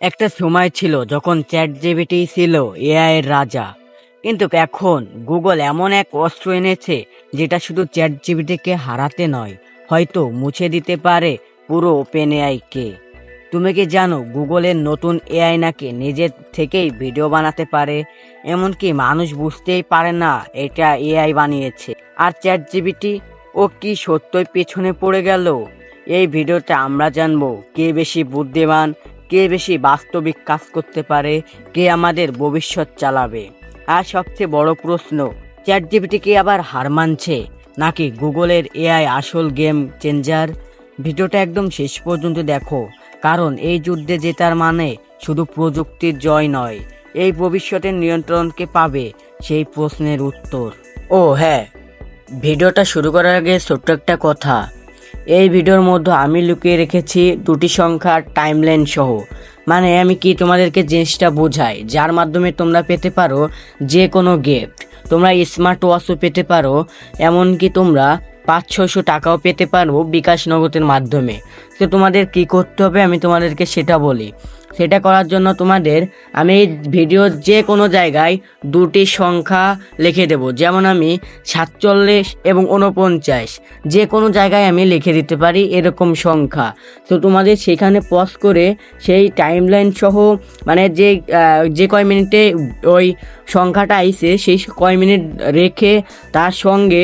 একটা সময় ছিল যখন চ্যাট জিবিটি ছিল এআইয়ের রাজা। কিন্তু এখন গুগল এমন এক অস্ত্র এনেছে যেটা শুধু চ্যাট জিবিটিকে হারাতে নয়, হয়তো মুছে দিতে পারে পুরো ওপেন এআইকে তুমি কি জানো গুগলের নতুন এআই নাকি নিজের থেকেই ভিডিও বানাতে পারে? এমনকি মানুষ বুঝতেই পারে না এটা এআই বানিয়েছে। আর চ্যাট জিবিটি ও কি সত্যই পেছনে পড়ে গেল? এই ভিডিওতে আমরা জানব কে বেশি বুদ্ধিমান কে বেশি বাস্তবিক কাজ করতে পারে, কে আমাদের ভবিষ্যৎ চালাবে? আর সবচেয়ে বড় প্রশ্ন চ্যাট জিবিটি কি আবার হার মানছে? নাকি গুগলের এআই আসল গেম চেঞ্জার? ভিডিওটা একদম শেষ পর্যন্ত দেখো, কারণ এই যুদ্ধে জেতার মানে শুধু প্রযুক্তির জয় নয়, এই ভবিষ্যতের নিয়ন্ত্রণকে পাবে? সেই প্রশ্নের উত্তর। ও হ্যাঁ ভিডিওটা শুরু করার আগে ছোট্ট একটা কথা এই ভিডিওর মধ্যে আমি লুকিয়ে রেখেছি দুটি সংখ্যার টাইমলাইন সহ। মানে আমি কি তোমাদেরকে জিনিসটা বোঝাই? যার মাধ্যমে তোমরা পেতে পারো যে কোনো গিফট তোমরা স্মার্ট ওয়াচও পেতে পারো, এমনকি তোমরা পাঁচ ছশো টাকাও পেতে পারো বিকাশ নগদের মাধ্যমে। তো তোমাদের কি করতে হবে? আমি তোমাদেরকে সেটা বলি। সেটা করার জন্য তোমাদের আমি ভিডিওর যে কোনো জায়গায় দুটি সংখ্যা লিখে দেব। যেমন আমি সাতচল্লিশ এবং উনপঞ্চাশ যে কোনো জায়গায় আমি লিখে দিতে পারি এরকম সংখ্যা। তো তোমাদের সেখানে পজ করে সেই টাইমলাইন সহ মানে যে যে কয় মিনিটে ওই সংখ্যাটা আইছে, সেই কয় মিনিট রেখে তার সঙ্গে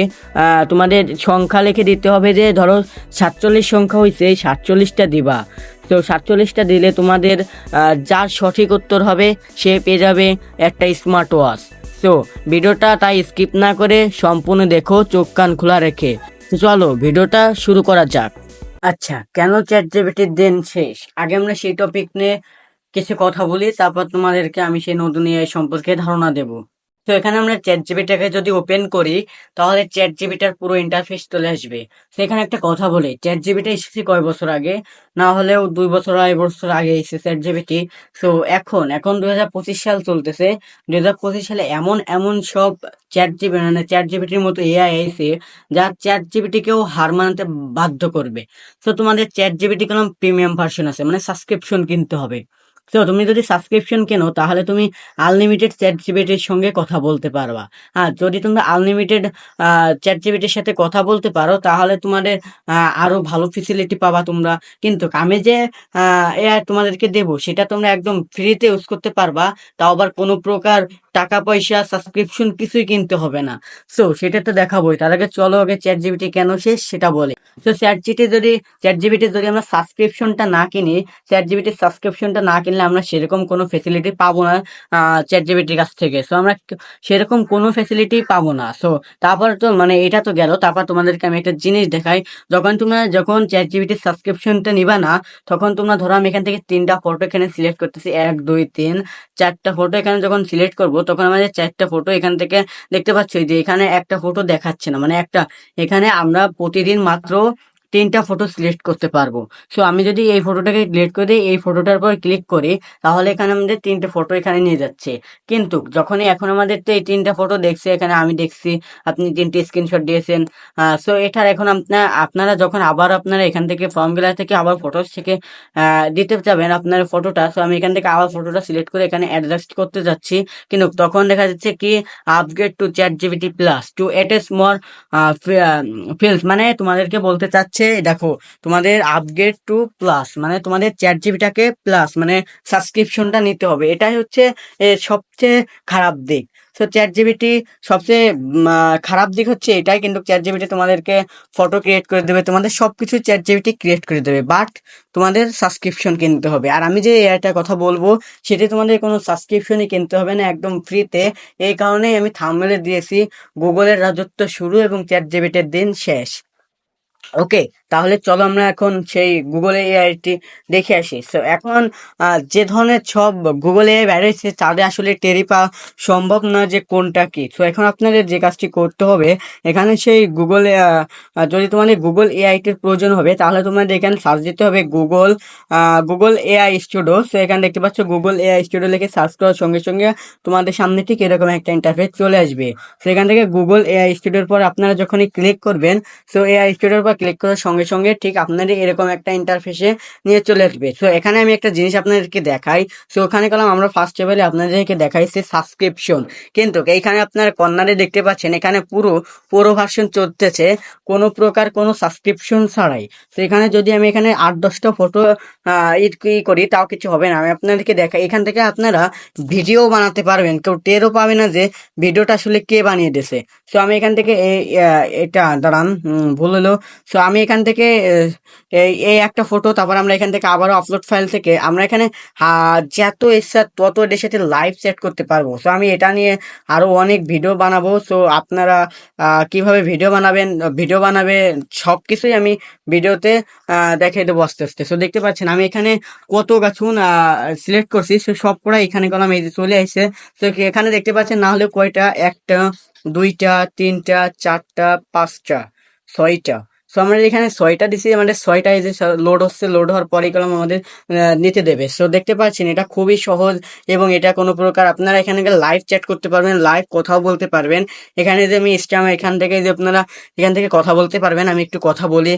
তোমাদের সংখ্যা লিখে দিতে হবে যে ধরো সাতচল্লিশ সংখ্যা হয়েছে সাতচল্লিশটা দিবা। তো সাতচল্লিশটা দিলে তোমাদের যার সঠিক উত্তর হবে, সে পেয়ে যাবে একটা স্মার্ট ওয়াচ তো ভিডিওটা তাই স্কিপ না করে সম্পূর্ণ দেখো, চোখ কান খোলা রেখে। চলো, ভিডিওটা শুরু করা যাক। আচ্ছা কেন চ্যাট জিপিটির দিন শেষ? আগে আমরা সেই টপিক নিয়ে কিছু কথা বলি, তারপর তোমাদেরকে আমি সেই নতুন সম্পর্কে ধারণা দেব। তো এখানে আমরা চ্যাট জিপিটাকে যদি ওপেন করি, তাহলে চ্যাট জিপিটার পুরো ইন্টারফেস চলে আসবে। সেখানে একটা কথা বলি চ্যাট জিপিটা এসেছে কয় বছর আগে? না হলেও দুই বছর, আড়াই বছর আগে এসেছে চ্যাট জিবিটি তো এখন এখন দুই হাজার পঁচিশ সাল চলতেছে। দুই হাজার পঁচিশ সালে এমন এমন সব চ্যাট জিবি মানে চ্যাট জিবিটির মতো এআই এসে যা চ্যাট জিবিটিকেও হার মানাতে বাধ্য করবে। তো তোমাদের চ্যাট জিবিটি কোনো প্রিমিয়াম ভার্সন আছে মানে সাবস্ক্রিপশন কিনতে হবে। তো তুমি যদি সাবস্ক্রিপশন কেনো, তাহলে তুমি আনলিমিটেড চ্যাট জিবিটির সঙ্গে কথা বলতে পারবা। হ্যাঁ যদি তোমরা আনলিমিটেড চ্যাট জিবিটির সাথে কথা বলতে পারো, তাহলে তোমাদের আরও আরও ভালো ফেসিলিটি পাবা তোমরা। কিন্তু আমি যে এআই তোমাদেরকে দেব, সেটা তোমরা একদম ফ্রিতে ইউজ করতে পারবা। তাও আবার কোনো প্রকার টাকা পয়সা সাবস্ক্রিপশন কিছুই কিনতে হবে না। সো সেটা তো দেখাবোই। তার আগে চলো আগে চ্যাট জিবিটি কেন শেষ সেটা বলে। তো চ্যাট জিটি যদি চ্যাট জিপিটি যদি আমরা সাবস্ক্রিপশনটা না কিনি চ্যাট জিপিটির সাবস্ক্রিপশনটা না কিনলে আমরা সেরকম কোনো ফেসিলিটি পাবো না চ্যাট জিপিটির কাছ থেকে। সো আমরা সেরকম কোনো ফেসিলিটি পাবো না। সো তারপর তো মানে এটা তো গেল। তারপর তোমাদেরকে আমি একটা জিনিস দেখাই। যখন তোমরা, যখন চ্যাট জিপিটির সাবস্ক্রিপশনটা নিবা না, তখন তোমরা ধরো আমি এখান থেকে তিনটা ফটো এখানে সিলেক্ট করতেছি। এক, দুই, তিন, চারটা ফটো এখানে যখন সিলেক্ট করব তখন আমাদের চারটা ফটো এখান থেকে দেখতে পাচ্ছি যে এখানে একটা ফটো দেখাচ্ছে না। মানে একটা, এখানে আমরা প্রতিদিন মাত্র তিনটা ফটো সিলেক্ট করতে পারব। সো আমি যদি এই ফটোটাকে সিলেক্ট করে এই ফটোটার পর ক্লিক করি, তাহলে এখানে আমাদের তিনটে ফটো এখানে নিয়ে যাচ্ছে। কিন্তু, যখনই এখন আমাদের তো এই তিনটা ফটো দেখছে, এখানে আমি দেখছি, আপনি তিনটে স্ক্রিনশট দিয়েছেন সো এটার এখন আপনার আপনারা যখন আবার আপনারা এখান থেকে ফর্ম ফিলার থেকে আবার ফটোস থেকে দিতে যাবেন আপনার ফটোটা সো আমি এখান থেকে আবার ফটোটা সিলেক্ট করে এখানে অ্যাডজাস্ট করতে যাচ্ছি। কিন্তু, তখন দেখা যাচ্ছে কি upgrade to ChatGPT plus to এটেস more ফিল্স মানে তোমাদেরকে বলতে চাচ্ছে দেখো, তোমাদের আপগ্রেড টু প্লাস মানে তোমাদের চ্যাট জিবিটাকে প্লাস মানে সাবস্ক্রিপশনটা নিতে হবে। এটাই হচ্ছে সবচেয়ে খারাপ দিক। তো চ্যাট জিবিটি সবচেয়ে খারাপ দিক হচ্ছে এটাই, কিন্তু চ্যাট জিবিটি তোমাদেরকে ফটো ক্রিয়েট করে দেবে, তোমাদের সবকিছু চ্যাট জিবিটি ক্রিয়েট করে দেবে বাট তোমাদের সাবস্ক্রিপশন কিনতে হবে। আর আমি যে এআইটার কথা বলব, সেটি তোমাদের কোনো সাবস্ক্রিপশনই কিনতে হবে না, একদম ফ্রিতে এই কারণেই আমি থাম্বনেলে দিয়েছি গুগলের রাজত্ব শুরু এবং চ্যাট জিবিটির দিন শেষ। Okay তাহলে চলো আমরা এখন সেই গুগল এআইটি দেখে আসি। সো এখন যে ধরনের সব গুগল এআই বেরিয়েছে তাদের আসলে টেরি পাওয়া সম্ভব না যে কোনটা কি। তো এখন আপনাদের যে কাজটি করতে হবে, এখানে সেই গুগল যদি তোমাদের গুগল এআইটির প্রয়োজন হবে, তাহলে তোমাদের এখানে সার্চ দিতে হবে গুগল গুগল এআই স্টুডিও তো এখানে দেখতে পাচ্ছ গুগল এআই স্টুডিও লিখে সার্চ করার সঙ্গে সঙ্গে তোমাদের সামনে ঠিক এরকম একটা ইন্টারফেস চলে আসবে। সেখান থেকে গুগল এআই স্টুডিওর পর আপনারা যখনই ক্লিক করবেন সো এআই স্টুডিওর পর ক্লিক করার সঙ্গে সঙ্গে সঙ্গে ঠিক আপনাদের এরকম একটা ইন্টারফেসে নিয়ে চলে আসবে। সো এখানে আমি একটা জিনিস আপনাদেরকে দেখাই। সো ওখানে গেলাম আমরা ফার্স্ট লেভেলে আপনাদেরকে দেখাইছি সাবস্ক্রিপশন কিন্তু এইখানে আপনারা কর্নারে দেখতে পাচ্ছেন, এখানে পুরো পুরো ভার্সন চলতেছে। কোনো প্রকার কোনো সাবস্ক্রিপশন ছাড়াই। তো এখানে যদি আমি এখানে আট দশটা ফটো ই করি, তাও কিছু হবে না। আমি আপনাদেরকে দেখাই, এখান থেকে আপনারা ভিডিও বানাতে পারবেন। কেউ টেরও পাবে না যে ভিডিওটা আসলে কে বানিয়ে দিয়েছে। সো আমি এখান থেকে এটা, দাঁড়ান ভুল হলো। সো আমি এখান থেকে আহ, এই একটা ফটো তারপর আমরা এখান থেকে আবারও আপলোড ফাইল থেকে আমরা এখানে যত ইচ্ছা তত এদের সাথে লাইভ সেট করতে পারব। সো আমি এটা নিয়ে আরও অনেক ভিডিও বানাবো। সো আপনারা কীভাবে ভিডিও বানাবেন ভিডিও বানাবে সব কিছুই আমি ভিডিওতে দেখিয়ে দেবো আস্তে আস্তে। সো দেখতে পাচ্ছেন আমি এখানে কত গাছুন সিলেক্ট করছি। সো সব করা এখানে কলাম এই যে চলে আসছে। তো এখানে দেখতে পাচ্ছেন না হলে কয়টা? একটা দুইটা তিনটা চারটা পাঁচটা ছয়টা। সো আমরা এখানে ছয়টা দিছি আমাদের ছয়টা এই যে লোড হচ্ছে লোড হওয়ার পরে কলম আমাদের নিতে দেবে। সো দেখতে পাচ্ছেন, এটা খুবই সহজ এবং এটা কোনো প্রকার আপনারা এখানে লাইভ চ্যাট করতে পারবেন লাইভ কথাও বলতে পারবেন। এখানে যে আমি স্টাম এখান থেকে যে আপনারা এখান থেকে কথা বলতে পারবেন, আমি একটু কথা বলি।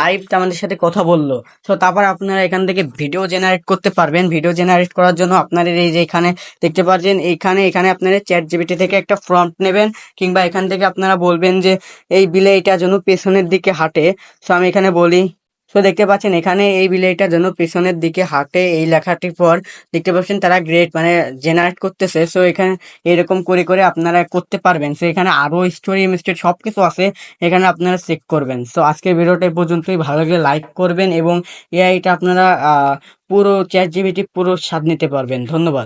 লাইভ আমাদের সাথে কথা বলল। তো তারপর আপনারা এখান থেকে ভিডিও জেনারেট করতে পারবেন। ভিডিও জেনারেট করার জন্য আপনাদের এই যে এখানে দেখতে পাচ্ছেন এখানে এখানে আপনারা চ্যাট জিবিটি থেকে একটা ফ্রন্ট নেবেন, কিংবা এখান থেকে আপনারা বলবেন যে, এই বিলে এটা যেন পেছনের দিকে হাঁটে। সো আমি এখানে বলি তো দেখতে পাচ্ছেন, এখানে এই বিলেইটা যেন পেছনের দিকে হাঁটে, এই লেখাটির পর দেখতে পাচ্ছেন তারা গ্রেড মানে জেনারেট করতেছে। সো এখানে এরকম করে করে আপনারা করতে পারবেন। সো এখানে আরও স্টোরি মিস্টেড সব কিছু আছে, এখানে আপনারা চেক করবেন। সো আজকের ভিডিওটা পর্যন্তই। ভালো লাগলে লাইক করবেন এবং এআইটা আপনারা পুরো চ্যাট জিবিটি পুরো স্বাদ নিতে পারবেন। ধন্যবাদ।